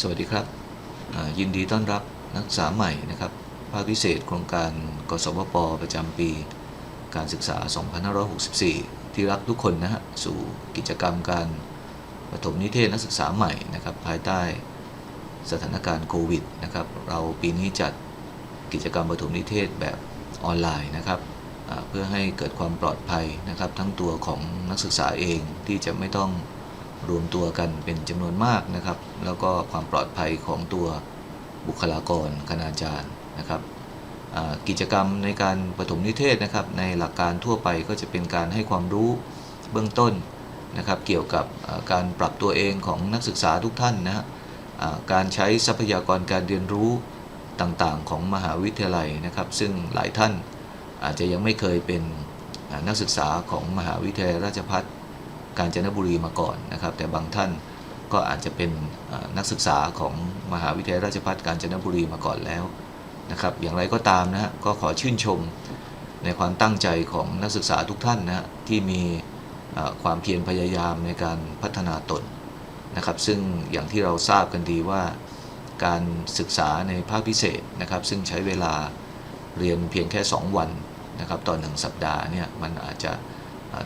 สวัสดีครับยินดีต้อนรับนักศึกษาใหม่นะครับ ภาคพิเศษโครงการกสวปประจำปี การศึกษา 2564 ที่รักทุกคนนะฮะสู่กิจกรรมการประถมนิเทศนักศึกษาใหม่นะครับภายใต้สถานการณ์โควิดนะครับเราปีนี้จัดกิจกรรมประถมนิเทศแบบออนไลน์นะครับเพื่อให้เกิดความปลอดภัยนะครับ ทั้งตัวของนักศึกษาเองที่จะไม่ต้อง รวมตัวกันเป็นจำนวนมากนะครับ แล้วก็ความปลอดภัยของตัวบุคลากรคณาจารย์นะครับกิจกรรมในการประถมนิเทศนะครับ ในหลักการทั่วไปก็จะเป็นการให้ความรู้เบื้องต้นนะครับ เกี่ยวกับการปรับตัวเองของนักศึกษาทุกท่านนะฮะการใช้ทรัพยากรการเรียนรู้ต่างๆ ของมหาวิทยาลัยนะครับ ซึ่งหลายท่านอาจจะยังไม่เคยเป็นนักศึกษาของมหาวิทยาลัยราชภัฏ กาญจนบุรีมาก่อนนะครับ แต่บางท่านก็อาจจะเป็นนักศึกษาของมหาวิทยาลัยราชภัฏกาญจนบุรีมาก่อนแล้วนะครับ อย่างไรก็ตามนะฮะก็ขอชื่นชมในความตั้งใจของนักศึกษาทุกท่านนะฮะที่มีความเพียรพยายามในการพัฒนาตนนะครับ ซึ่งอย่างที่เราทราบกันดีว่าการศึกษาในภาคพิเศษนะครับ ซึ่งใช้เวลาเรียนเพียงแค่ 2 วันนะครับต่อหนึ่งสัปดาห์เนี่ยมันอาจจะ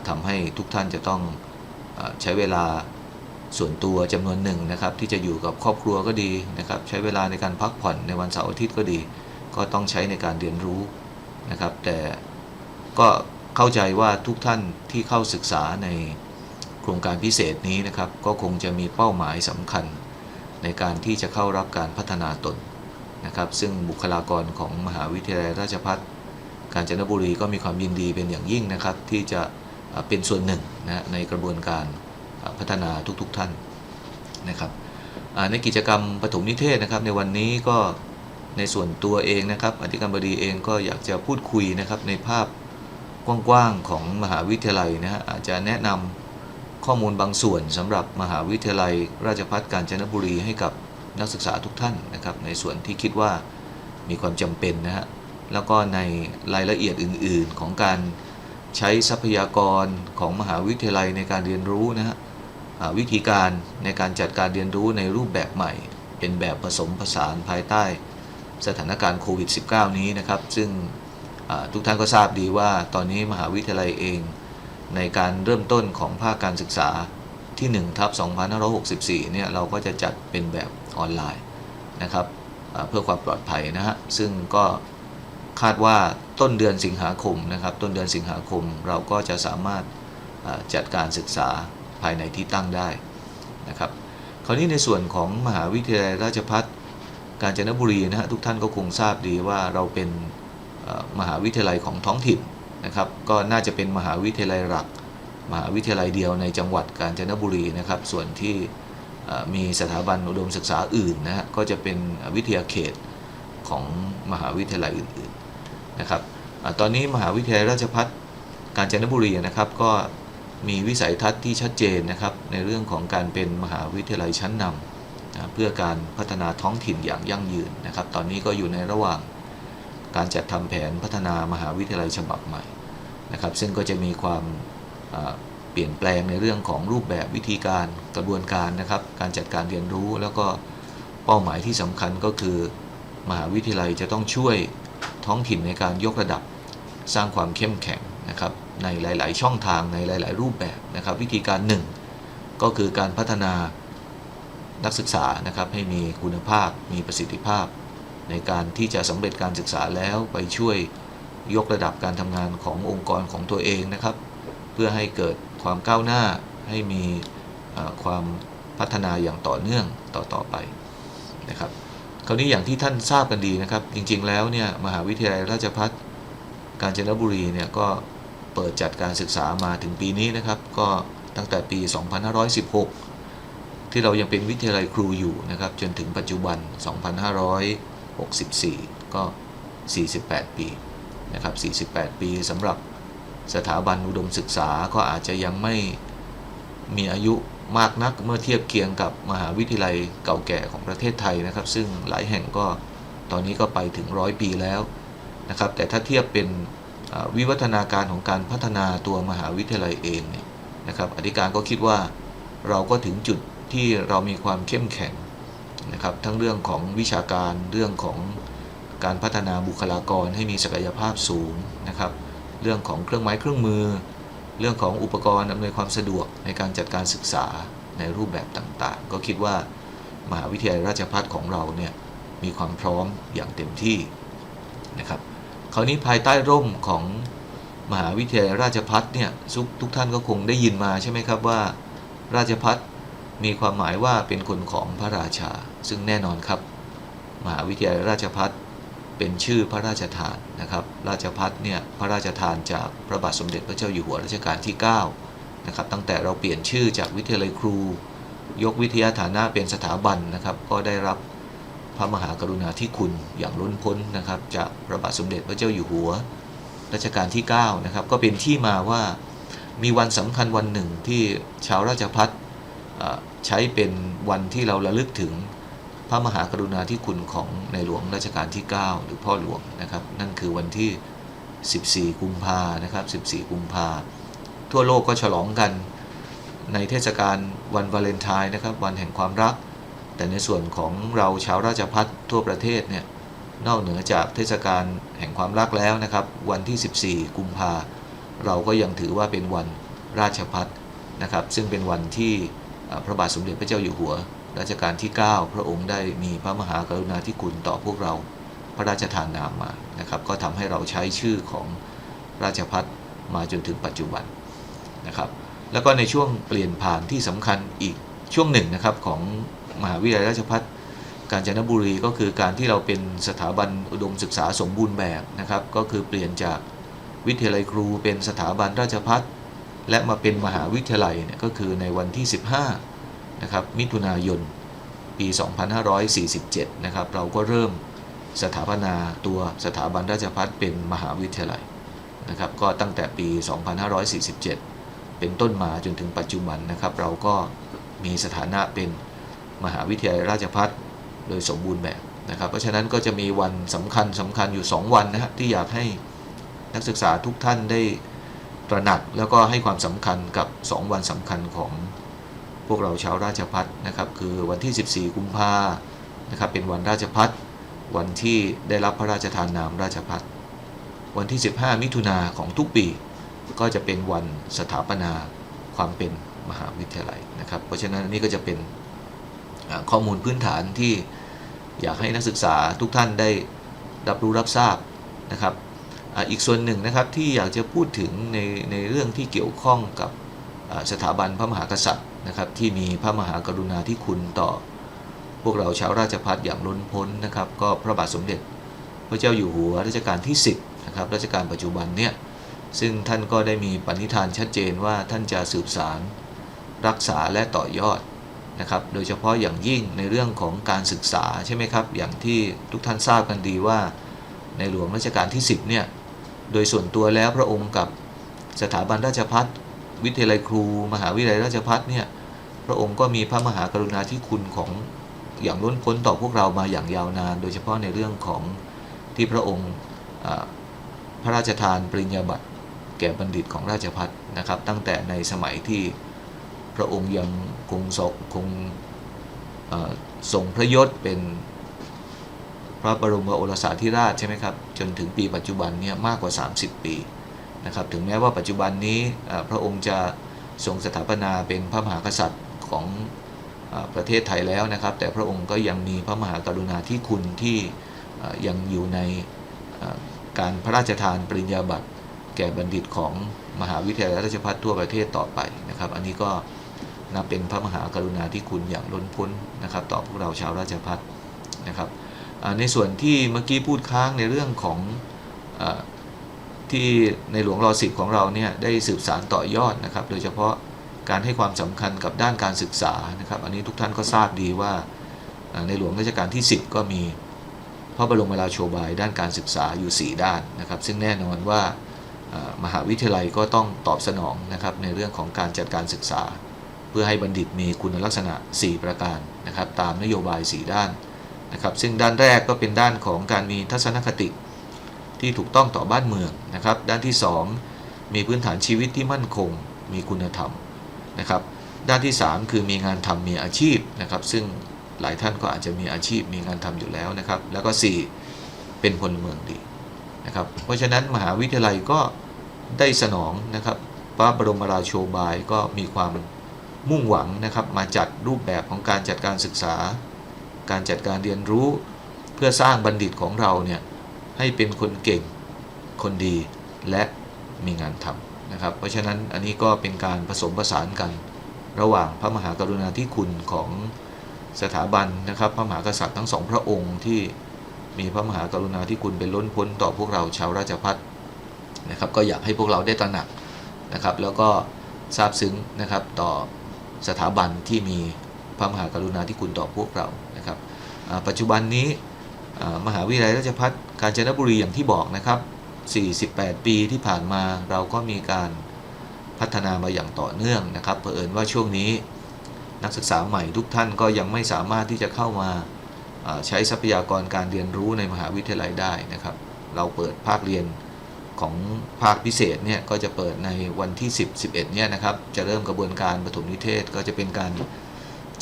ทำให้ทุกท่านจะต้อง ใช้เวลาส่วนตัวจำนวนหนึ่งนะครับ ที่จะอยู่กับครอบครัวก็ดีนะครับ ใช้เวลาในการพักผ่อนในวันเสาร์อาทิตย์ก็ดี ก็ต้องใช้ในการเรียนรู้นะครับ แต่ก็เข้าใจว่าทุกท่านที่เข้าศึกษาในโครงการพิเศษนี้นะครับ ก็คงจะมีเป้าหมายสำคัญ ในการที่จะเข้ารับการพัฒนาตนนะครับ ซึ่งบุคลากรของมหาวิทยาลัยราชภัฏกาญจนบุรีก็มีความยินดีเป็นอย่างยิ่งนะครับ ที่จะ เป็นส่วนหนึ่งนะในกระบวนการพัฒนาทุกๆทท่านนะครับในกิจกรรมปฐมนิเทศนะครับ ในวันนี้ก็ในส่วนตัวเองนะครับ อธิการบดีเองก็อยากจะพูดคุยนะครับในภาพกว้างๆของมหาวิทยาลัยนะฮะอาจจะแนะนำข้อมูลบางส่วนสำหรับมหาวิทยาลัย ราชภัฏกาญจนบุรีให้กับนักศึกษาทุกท่านนะครับ ในส่วนที่คิดว่ามีความจำเป็นนะฮะแล้วก็ในรายละเอียดอื่น ๆ ของการ ใช้ทรัพยากรของมหาวิทยาลัยในการเรียนรู้นะฮะวิธีการในการจัดการเรียนรู้ในรูปแบบใหม่ เป็นแบบผสมผสานภายใต้สถานการณ์โควิด -19 นี้นะครับ ซึ่งทุกท่านก็ทราบดีว่าตอนนี้มหาวิทยาลัยเอง ในการเริ่มต้นของภาคการศึกษาที่1ทับ2564 เนี่ย เราก็จะจัดเป็นแบบออนไลน์นะครับเพื่อความปลอดภัยนะฮะ ซึ่งก็ คาดว่าต้นเดือนสิงหาคมนะครับ ต้นเดือนสิงหาคมเราก็จะสามารถจัดการศึกษาภายในที่ตั้งได้นะครับ คราวนี้ในส่วนของมหาวิทยาลัยราชภัฏกาญจนบุรีนะฮะทุกท่านก็คงทราบดีว่าเราเป็นมหาวิทยาลัยของท้องถิ่นนะครับ ก็น่าจะเป็นมหาวิทยาลัยหลัก มหาวิทยาลัยเดียวในจังหวัดกาญจนบุรีนะครับ ส่วนที่มีสถาบันอุดมศึกษาอื่นนะฮะก็จะเป็นวิทยาเขตของมหาวิทยาลัยอื่น นะครับอตอนนี้มหาวิทยาลัยราชภัฏกาญจนบุรีนะครับ ก็มีวิสัยทัศน์ที่ชัดเจนนะครับ ในเรื่องของการเป็นมหาวิทยาลัยชั้นนำนะเพื่อการพัฒนาท้องถิ่นอย่างยั่งยืนนะครับ ตอนนี้ก็อยู่ในระหว่างการจัดทำแผนพัฒนามหาวิทยาลัยฉบับใหม่นะครับ ซึ่งก็จะมีความเปลี่ยนแปลงในเรื่องของรูปแบบวิธีการกระบวนการนะครับ การจัดการเรียนรู้แล้วก็เป้าหมายที่สำคัญก็คือ มหาวิทยาลัยจะต้องช่วย ท้องถิ่นในการยกระดับสร้างความเข้มแข็งนะครับในหลาย ๆ ช่องทางในหลาย ๆ รูปแบบนะครับ วิธีการหนึ่งก็คือการพัฒนานักศึกษานะครับให้มีคุณภาพมีประสิทธิภาพ ในการที่จะสำเร็จการศึกษาแล้วไปช่วยยกระดับการทำงานขององค์กรของตัวเองนะครับ เพื่อให้เกิดความก้าวหน้าให้มีความพัฒนาอย่างต่อเนื่องต่อ ๆ ไปนะครับ คราวนี้อย่างที่ท่านทราบกันดีนะครับ จริง ๆ แล้วเนี่ยมหาวิทยาลัยราชภัฏกาญจนบุรีเนี่ยก็เปิดจัดการศึกษามาถึงปีนี้นะครับ ก็ตั้งแต่ปี 2516 ที่เรายังเป็นวิทยาลัยครูอยู่นะครับ จนถึงปัจจุบัน 2564 ก็ 48 ปีนะครับ 48 ปีสำหรับสถาบันอุดมศึกษาก็อาจจะยังไม่มีอายุ มากนักเมื่อเทียบเคียงกับมหาวิทยาลัยเก่าแก่ของประเทศไทยนะครับ ซึ่งหลายแห่งก็ตอนนี้ก็ไปถึงร้อยปีแล้วนะครับ แต่ถ้าเทียบเป็นวิวัฒนาการของการพัฒนาตัวมหาวิทยาลัยเองเนี่ยนะครับอธิการก็คิดว่าเราก็ถึงจุดที่เรามีความเข้มแข็งนะครับ ทั้งเรื่องของวิชาการเรื่องของการพัฒนาบุคลากรให้มีศักยภาพสูงนะครับ เรื่องของเครื่องไม้เครื่องมือ เรื่องของอุปกรณ์อำนวยความสะดวกในการจัดการศึกษาในรูปแบบต่างๆ ก็คิดว่ามหาวิทยาลัยราชภัฏของเราเนี่ยมีความพร้อมอย่างเต็มที่นะครับคราวนี้ภายใต้ร่มของมหาวิทยาลัยราชภัฏเนี่ยทุกทุกท่านก็คงได้ยินมาใช่ไหมครับว่า ราชภัฏมีความหมายว่าเป็นคนของพระราชา ซึ่งแน่นอนครับ มหาวิทยาลัยราชภัฏ เป็นชื่อพระราชทานนะครับ ราชภัฏเนี่ยพระราชทานจากพระบาทสมเด็จพระเจ้าอยู่หัวรัชกาลที่9นะครับตั้งแต่เราเปลี่ยนชื่อจากวิทยาลัยครู ยกวิทยาฐานะเป็นสถาบันนะครับ ก็ได้รับพระมหากรุณาธิคุณอย่างล้นพ้นนะครับจากพระบาทสมเด็จพระเจ้าอยู่หัวรัชกาลที่9นะครับก็เป็นที่มาว่ามีวันสำคัญวันหนึ่งที่ชาวราชพัฒใช้เป็นวันที่เราระลึกถึง พระมหากรุณาธิคุณของในหลวงรัชกาลที่ 9 หรือพ่อหลวงนะครับ นั่นคือวันที่ 14 กุมภานะครับ 14 กุมภาทั่วโลกก็ฉลองกันในเทศกาลวันวาเลนไทน์นะครับ วันแห่งความรัก แต่ในส่วนของเราชาวราชพัฒทั่วประเทศเนี่ยนอกเหนือจากเทศกาลแห่งความรักแล้วนะครับ วันที่ 14 กุมภาเราก็ยังถือว่าเป็นวันราชพัฒนะครับ ซึ่งเป็นวันที่พระบาทสมเด็จพระเจ้าอยู่หัว รัชกาลที่ 9 พระองค์ได้มีพระมหากรุณาธิคุณต่อพวกเราพระราชทานนามมานะครับ ก็ทำให้เราใช้ชื่อของราชพัฒมาจนถึงปัจจุบันนะครับ แล้วก็ในช่วงเปลี่ยนผ่านที่สำคัญอีกช่วงหนึ่งนะครับของมหาวิทยาลัยราชภัฏกาญจนบุรีก็คือการที่เราเป็นสถาบันอุดมศึกษาสมบูรณ์แบบนะครับ ก็คือเปลี่ยนจากวิทยาลัยครูเป็นสถาบันราชภัฏและมาเป็นมหาวิทยาลัยเนี่ยก็คือในวันที่ 15 นะครับมิถุนายนปี 2547 นะครับเราก็เริ่มสถาปนาตัวสถาบันราชภัฏเป็นมหาวิทยาลัยนะครับก็ตั้งแต่ปี 2547 เป็นต้นมาจนถึงปัจจุบันนะครับ เราก็มีสถานะเป็นมหาวิทยาลัยราชภัฏโดยสมบูรณ์แบบนะครับ เพราะฉะนั้นก็จะมีวันสำคัญสำคัญอยู่ 2 วันนะฮะที่อยากให้นักศึกษาทุกท่านได้ตระหนักแล้วก็ให้ความสำคัญกับ 2 วันสำคัญของ พวกเราชาวราชพัฒนะครับคือวันที่ 14 กุมภานะครับเป็นวันราชพัฒวันที่ได้รับพระราชทานนามราชพัฒวันที่ 15 มิถุนาของทุกปี ก็จะเป็นวันสถาปนาความเป็นมหาวิทยาลัยนะครับ เพราะฉะนั้นนี่ก็จะเป็นข้อมูลพื้นฐานที่อยากให้นักศึกษาทุกท่านได้รับรู้รับทราบนะครับออีกส่วนหนึ่งนะครับที่อยากจะพูดถึงในในเรื่องที่เกี่ยวข้องกับ สถาบันพระมหากษัตริย์นะครับที่มีพระมหากรุณาธิคุณต่อ พวกเราชาวราชพัฒอย่างล้นพ้นนะครับ ก็พระบาทสมเด็จ พระเจ้าอยู่หัวรัชกาลที่ 10นะครับรัชกาลปัจจุบันเนี่ยซึ่งท่านก็ได้มีปณิธานชัดเจนว่าท่านจะสืบสารรักษาและต่อยอดนะครับ โดยเฉพาะอย่างยิ่งในเรื่องของการศึกษาใช่ไหมครับ อย่างที่ทุกท่านทราบกันดีว่าในหลวงรัชกาลที่ 10เนี่ย โดยส่วนตัวแล้วพระองค์กับสถาบันราชพัฒ วิทยาลัยครู มหาวิทยาลัยราชพัฒเนี่ยพระองค์ก็มีพระมหากรุณาธิคุณของอย่างล้นพ้นต่อพวกเรามาอย่างยาวนาน โดยเฉพาะในเรื่องของที่พระองค์พระราชทานปริญญาบัตรแก่บัณฑิตของราชพัฒนะครับ ตั้งแต่ในสมัยที่พระองค์ยังคงศกคงเอ่อทรงพระยศเป็นพระบรมโอรสาธิราชใช่ไหมครับ จนถึงปีปัจจุบันเนี่ยมากกว่า 30 ปี นะครับถึงแม้ว่าปัจจุบันนี้พระองค์จะทรงสถาปนาเป็นพระมหากษัตริย์ของอประเทศไทยแล้วนะครับ แต่พระองค์ก็ยังมีพระมหากรุณาธิคุณที่ยังอยู่ในการพระราชทานปริญญาบัตรแก่บัณฑิตของมหาวิทยาลัยราชภัฏทั่วประเทศต่อไปนะครับ อันนี้ก็นับเป็นพระมหากรุณาธิคุณอย่างล้นพ้นนะครับ ต่อพวกเราชาวราชภัฏนะครับในส่วนที่เมื่อกี้พูดค้างในเรื่องของ ที่ในหลวงรอสิบของเราเนี่ยได้สืบสารต่อยอดนะครับ โดยเฉพาะการให้ความสำคัญกับด้านการศึกษานะครับ อันนี้ทุกท่านก็ทราบดีว่าในหลวงรัชกาลที่ 10 ก็มีพระบรมราโชบายด้านการศึกษาอยู่ 4 ด้านนะครับ ซึ่งแน่นอนว่าอ่ามหาวิทยาลัยก็ต้องตอบสนองนะครับในเรื่องของการจัดการศึกษา เพื่อให้บัณฑิตมีคุณลักษณะ 4 ประการนะครับ ตามนโยบาย 4 ด้านนะครับ ซึ่งด้านแรกก็เป็นด้านของการมีทัศนคติ ที่ถูกต้องต่อบ้านเมืองนะครับ ด้านที่ 2 มีพื้นฐานชีวิตที่มั่นคง มีคุณธรรมนะครับ ด้านที่ 3 คือมีงานทำมีอาชีพนะครับ ซึ่งหลายท่านก็อาจจะมีอาชีพมีงานทำอยู่แล้วนะครับ แล้วก็ 4 เป็นพลเมืองดีนะครับ เพราะฉะนั้นมหาวิทยาลัยก็ได้สนองนะครับพระบรมราโชบายก็มีความมุ่งหวังนะครับ มาจัดรูปแบบของการจัดการศึกษา การจัดการเรียนรู้ เพื่อสร้างบัณฑิตของเราเนี่ย ให้เป็นคนเก่งคนดีและมีงานทำนะครับ เพราะฉะนั้นอันนี้ก็เป็นการผสมผสานกันระหว่างพระมหากรุณาธิคุณของสถาบันนะครับ พระมหากษัตริย์ทั้งสองพระองค์ที่มีพระมหากรุณาธิคุณเป็นล้นพ้นต่อพวกเราชาวราชพัฒนะครับก็อยากให้พวกเราได้ตระหนักนะครับ แล้วก็ซาบซึ้งนะครับต่อสถาบันที่มีพระมหากรุณาธิคุณต่อพวกเรานะครับปัจจุบันนี้ มหาวิทยาลัยราชภัฏกาญจนบุรีอย่างที่บอกนะครับ 48 ปีที่ผ่านมาเราก็มีการพัฒนามาอย่างต่อเนื่องนะครับเผอิญว่าช่วงนี้นักศึกษาใหม่ทุกท่านก็ยังไม่สามารถที่จะเข้ามาอ่าใช้ทรัพยากรการเรียนรู้ในมหาวิทยาลัยได้นะครับ เราเปิดภาคเรียนของภาคพิเศษเนี่ยก็จะเปิดในวันที่ 10 11เนี่ยนะครับ จะเริ่มกระบวนการปฐมนิเทศก็จะเป็นการ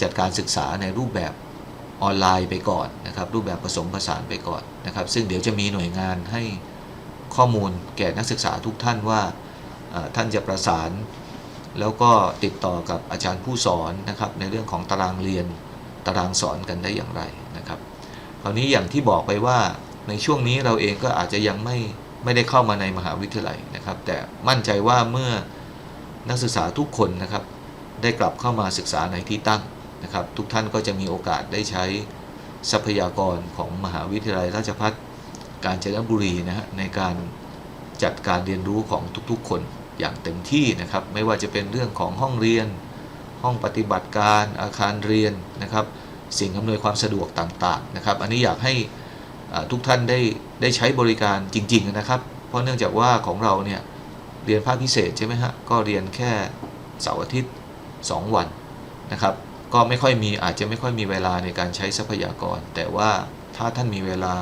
จัดการศึกษาในรูปแบบ ออนไลน์ไปก่อนนะครับรูปแบบผสมผสานไปก่อนนะครับ ซึ่งเดี๋ยวจะมีหน่วยงานให้ข้อมูลแก่นักศึกษาทุกท่านว่าท่านจะประสาน แล้วก็ติดต่อกับอาจารย์ผู้สอนนะครับในเรื่องของตารางเรียนตารางสอนกันได้อย่างไรนะครับคราวนี้อย่างที่บอกไปว่าในช่วงนี้เราเองก็อาจจะยังไม่ไม่ได้เข้ามาในมหาวิทยาลัยนะครับ แต่มั่นใจว่าเมื่อนักศึกษาทุกคนนะครับ ได้กลับเข้ามาศึกษาในที่ตั้ง นะครับ ทุกท่านก็จะมีโอกาสได้ใช้ทรัพยากรของมหาวิทยาลัยราชภัฏกาญจนบุรีนะฮะในการจัดการเรียนรู้ของทุกๆ คนอย่างเต็มที่นะครับ ไม่ว่าจะเป็นเรื่องของห้องเรียน ห้องปฏิบัติการอาคารเรียนนะครับ สิ่งอำนวยความสะดวกต่างๆนะครับ อันนี้อยากให้ทุกท่านได้ได้ใช้บริการจริง ๆนะครับ เพราะเนื่องจากว่าของเราเนี่ยเรียนภาคพิเศษใช่ไหมฮะก็เรียนแค่เสาร์อาทิตย์ 2 วันนะครับ ก็ไม่ค่อยมีอาจจะไม่ค่อยมีเวลาในการใช้ทรัพยากร แต่ว่าถ้าท่านมีเวลา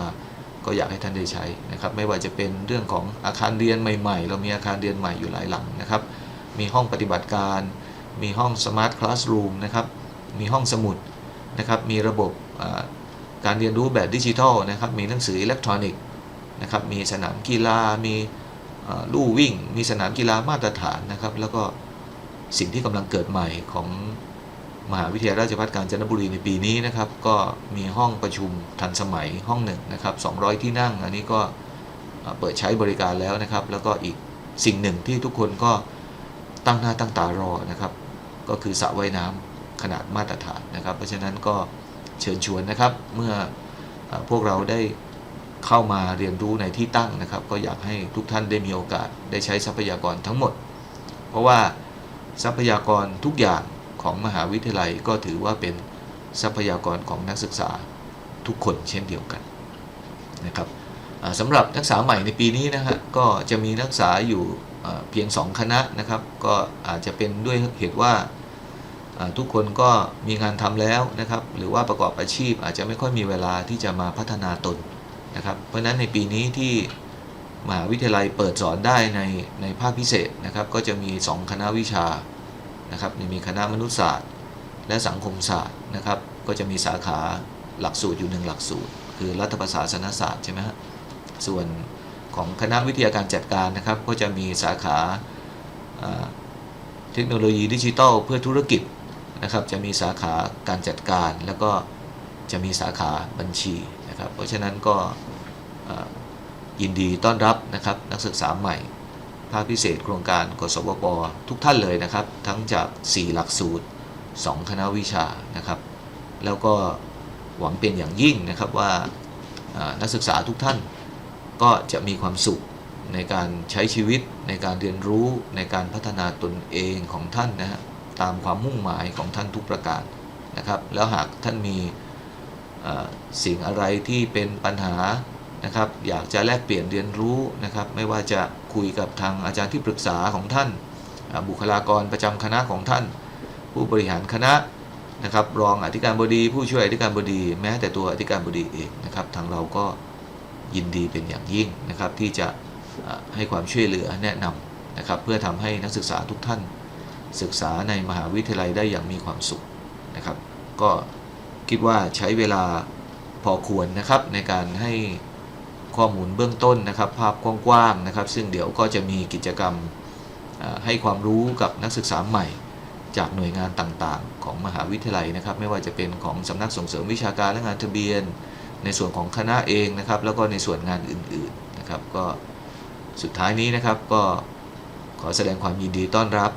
ก็อยากให้ท่านได้ใช้นะครับ ไม่ว่าจะเป็นเรื่องของอาคารเรียนใหม่ๆ เรามีอาคารเรียนใหม่อยู่หลายหลังนะครับ มีห้องปฏิบัติการ มีห้องสมาร์ทคลาสรูมนะครับ มีห้องสมุดนะครับ มีระบบการเรียนรู้แบบดิจิทัลนะครับ มีหนังสืออิเล็กทรอนิกส์นะครับ มีสนามกีฬา มีลู่วิ่ง มีสนามกีฬามาตรฐานนะครับ แล้วก็สิ่งที่กำลังเกิดใหม่ของ มหาวิทยาลัยราชภัฏกาญจนบุรีในปีนี้นะครับ ก็มีห้องประชุมทันสมัยห้องหนึ่งนะครับ200 ที่นั่ง อันนี้ก็เปิดใช้บริการแล้วนะครับ แล้วก็อีกสิ่งหนึ่งที่ทุกคนก็ตั้งหน้าตั้งตารอนะครับ ก็คือสระว่ายน้ำขนาดมาตรฐานนะครับ เพราะฉะนั้นก็เชิญชวนนะครับ เมื่ออพวกเราได้เข้ามาเรียนรู้ในที่ตั้งนะครับ ก็อยากให้ทุกท่านได้มีโอกาสได้ใช้ทรัพยากรทั้งหมด เพราะว่าทรัพยากรทุกอย่าง ของมหาวิทยาลัยก็ถือว่าเป็นทรัพยากรของนักศึกษาทุกคนเช่นเดียวกันนะครับสำหรับนักศึกษาใหม่ในปีนี้นะฮะก็จะมีนักศึกษาอยู่เพียง 2 คณะนะครับ ก็อาจจะเป็นด้วยเหตุว่าทุกคนก็มีงานทำแล้วนะครับ หรือว่าประกอบอาชีพอาจจะไม่ค่อยมีเวลาที่จะมาพัฒนาตนนะครับ เพราะฉะนั้นในปีนี้ที่มหาวิทยาลัยเปิดสอนได้ในในภาคพิเศษนะครับ ก็จะมี 2 คณะวิชา นะครับมีคณะมนุษยศาสตร์ และสังคมศาสตร์นะครับ ก็จะมีสาขาหลักสูตรอยู่หนึ่งหลักสูตร คือรัฐประศาสนศาสตร์ใช่ไหมฮะส่วนของคณะวิทยาการจัดการนะครับ ก็จะมีสาขาเทคโนโลยีดิจิทัลเพื่อธุรกิจนะครับ จะมีสาขาการจัดการแล้วก็จะมีสาขาบัญชีนะครับ เพราะฉะนั้นก็ยินดีต้อนรับนะครับนักศึกษาใหม่าคพิเศษโครงการกสวปทุกท่านเลยนะครับ ทั้งจาก 4 หลักสูตร 2 คณะวิชานะครับ แล้วก็หวังเป็นอย่างยิ่งนะครับว่านักศึกษาทุกท่านก็จะมีความสุขในการใช้ชีวิตในการเรียนรู้ในการพัฒนาตนเองของท่านนะฮะตามความมุ่งหมายของท่านทุกประการนะครับ แล้วหากท่านมีสิ่งอะไรที่เป็นปัญหานะครับ อยากจะแลกเปลี่ยนเรียนรู้นะครับ ไม่ว่าจะ คุยกับทางอาจารย์ที่ปรึกษาของท่าน บุคลากรประจำคณะของท่าน ผู้บริหารคณะนะครับรองอธิการบดี ผู้ช่วยอธิการบดี แม้แต่ตัวอธิการบดีเองนะครับทางเราก็ยินดีเป็นอย่างยิ่งนะครับที่จะให้ความช่วยเหลือแนะนำนะครับเพื่อทำให้นักศึกษาทุกท่าน ศึกษาในมหาวิทยาลัยได้อย่างมีความสุขนะครับก็คิดว่าใช้เวลาพอควรนะครับในการให้ ข้อมูลเบื้องต้นนะครับ ภาพกว้างๆนะครับ ซึ่งเดี๋ยวก็จะมีกิจกรรมให้ความรู้กับนักศึกษาใหม่ จากหน่วยงานต่างๆ ของมหาวิทยาลัยนะครับ ไม่ว่าจะเป็นของสำนักส่งเสริมวิชาการและงานทะเบียน ในส่วนของคณะเองนะครับ แล้วก็ในส่วนงานอื่นๆนะครับ ก็สุดท้ายนี้นะครับก็ขอแสดงความยินดีต้อนรับ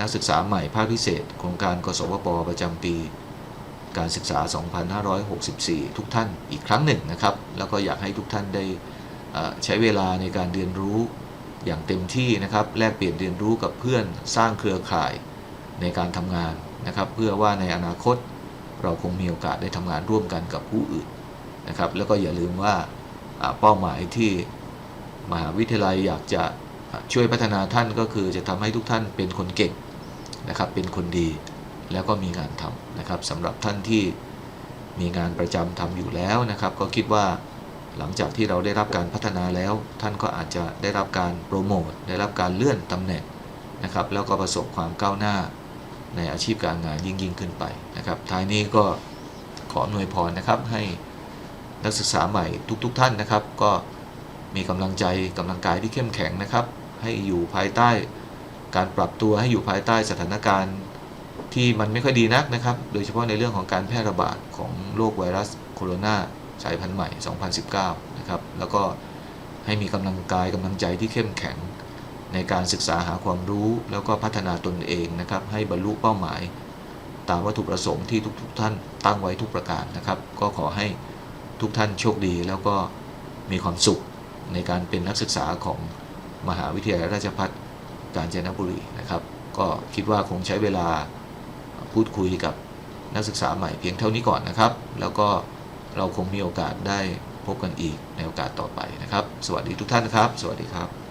นักศึกษาใหม่ภาคพิเศษ โครงการกสวปประจำปี การศึกษา 2564 ทุกท่านอีกครั้งหนึ่งนะครับ แล้วก็อยากให้ทุกท่านได้ใช้เวลาในการเรียนรู้อย่างเต็มที่นะครับ แลกเปลี่ยนเรียนรู้กับเพื่อนสร้างเครือข่ายในการทำงานนะครับ เพื่อว่าในอนาคตเราคงมีโอกาสได้ทำงานร่วมกันกับผู้อื่นนะครับ แล้วก็อย่าลืมว่าเป้าหมายที่มหาวิทยาลัยอยากจะช่วยพัฒนาท่านก็คือจะทำให้ทุกท่านเป็นคนเก่งนะครับ เป็นคนดี แล้วก็มีงานทำนะครับสำหรับท่านที่มีงานประจำทำอยู่แล้วนะครับ ก็คิดว่าหลังจากที่เราได้รับการพัฒนาแล้ว ท่านก็อาจจะได้รับการโปรโมทได้รับการเลื่อนตำแหน่งนะครับ แล้วก็ประสบความก้าวหน้าในอาชีพการงานยิ่งยิ่งขึ้นไปนะครับ ท้ายนี้ก็ขออำนวยพรนะครับให้นักศึกษาใหม่ทุกๆทท่านนะครับ ก็มีกำลังใจกำลังกายที่เข้มแข็งนะครับ ให้อยู่ภายใต้การปรับตัวให้อยู่ภายใต้สถานการณ์ ที่มันไม่ค่อยดีนักนะครับ โดยเฉพาะในเรื่องของการแพร่ระบาดของโรคไวรัสโคโรนาสายพันธุ์ใหม่ 2019 นะครับ แล้วก็ให้มีกำลังกายกำลังใจที่เข้มแข็ง ในการศึกษาหาความรู้ แล้วก็พัฒนาตนเองนะครับ ให้บรรลุเป้าหมาย ตามวัตถุประสงค์ที่ทุกๆท่านตั้งไว้ทุกประการนะครับ ก็ขอให้ทุกท่านโชคดีแล้วก็มีความสุขในการเป็นนักศึกษาของมหาวิทยาลัยราชภัฏกาญจนบุรีนะครับ ก็คิดว่าคงใช้เวลา พูดคุยกับนักศึกษาใหม่เพียงเท่านี้ก่อนนะครับ แล้วก็เราคงมีโอกาสได้พบกันอีกในโอกาสต่อไปนะครับ สวัสดีทุกท่านนครับ สวัสดีครับ